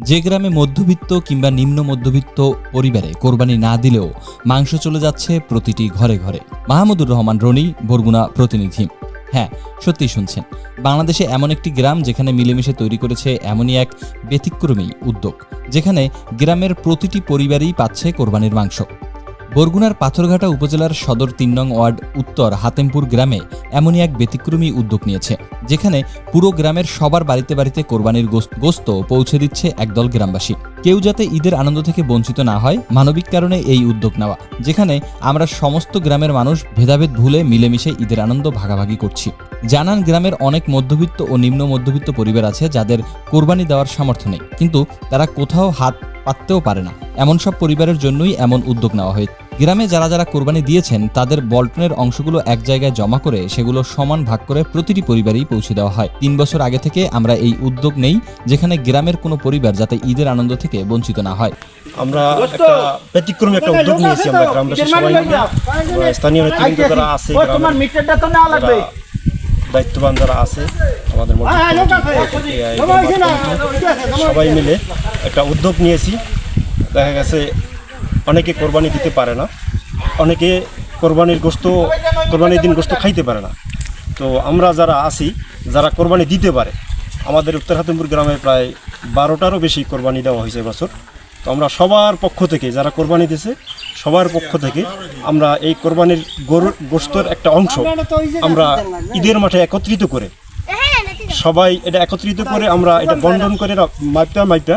যে গ্রামে মধ্যবিত্ত কিংবা নিম্ন মধ্যবিত্ত পরিবারে কোরবানি না দিলেও মাংস চলে যাচ্ছে প্রতিটি ঘরে ঘরে। মাহমুদুর রহমান, রনি, বরগুনা প্রতিনিধি। হ্যাঁ সত্যিই শুনছেন। বাংলাদেশে এমন একটি গ্রাম যেখানে মিলেমিশে তৈরি করেছে এমনই এক ব্যতিক্রমী উদ্যোগ, যেখানে গ্রামের প্রতিটি পরিবারই পাচ্ছে কোরবানির মাংস। বরগুনার পাথরঘাটা উপজেলার সদর তিন নং ওয়ার্ড উত্তর হাতেমপুর গ্রামে এমনই এক ব্যতিক্রমী উদ্যোগ নিয়েছে। যেখানে পুরো গ্রামের সবার বাড়িতে বাড়িতে কোরবানির গোস্ত পৌঁছে দিচ্ছে একদল গ্রামবাসী। কেউ যাতে ঈদের আনন্দ থেকে বঞ্চিত না হয়, মানবিক কারণে এই উদ্যোগ নেওয়া, যেখানে আমরা সমস্ত গ্রামের মানুষ ভেদাভেদ ভুলে মিলেমিশে ঈদের আনন্দ ভাগাভাগি করছি। জানান গ্রামের অনেক মধ্যবিত্ত ও নিম্ন মধ্যবিত্ত পরিবার আছে যাদের কোরবানি দেওয়ার সামর্থ্য নেই, কিন্তু তারা কোথাও হাত পাততেও পারে না। এমন সব পরিবারের জন্যই এমন উদ্যোগ নেওয়া হয়েছে। গ্রামে যারা যারা কোরবানি দিয়েছেন তাদের বল্টনের অংশগুলো এক জায়গায় জমা করে সেগুলো সমান ভাগ করে প্রতিটি পরিবারেই পৌঁছে দেওয়া হয়। তিন বছর আগে থেকে আমরা এই উদ্যোগ নেই যেখানে গ্রামের কোনো পরিবার যাতে ঈদের আনন্দ থেকে বঞ্চিত না হয়। আমরা একটা ব্যতিক্রমী একটা উদ্যোগ নিয়েছি আমরা গ্রামবাসী সবাই মিলে। স্থানীয় যারা আছে তোমার মিটারটা তো নেওয়া লাগবে। দায়িত্ববান যারা আছে আমাদের মধ্যে হ্যাঁ, সবাই মিলে একটা উদ্যোগ নিয়েছি। দেখা গেছে অনেকে কোরবানি দিতে পারে না, অনেকে কোরবানির গোস্ত, কোরবানির দিন গোস্ত খাইতে পারে না। তো আমরা যারা আছি, যারা কোরবানি দিতে পারে, আমাদের উত্তর হাতিমপুর গ্রামে প্রায় বারোটারও বেশি কোরবানি দেওয়া হয়েছে এবছর। তো আমরা সবার পক্ষ থেকে, যারা কোরবানি দিয়েছে সবার পক্ষ থেকে আমরা এই কোরবানির গরুর গোস্তর একটা অংশ আমরা ঈদের মাঠে একত্রিত করে, সবাই এটা একত্রিত করে আমরা এটা বন্টন করে মাইপা মাইপা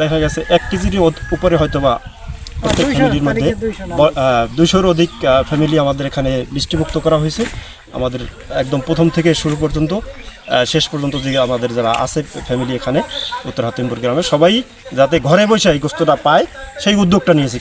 দেখা গেছে এক কেজির উপরে হয়তো বা প্রত্যেক ফ্যামিলির মধ্যে দুশোর অধিক ফ্যামিলি আমাদের এখানে বৃষ্টিমুক্ত করা হয়েছে। আমাদের একদম প্রথম থেকে শুরু পর্যন্ত শেষ পর্যন্ত যে আমাদের যারা আছে ফ্যামিলি এখানে উত্তর হাতিমপুর গ্রামে সবাই যাতে ঘরে বসে এই গোস্তটা পায় সেই উদ্যোগটা নিয়েছি।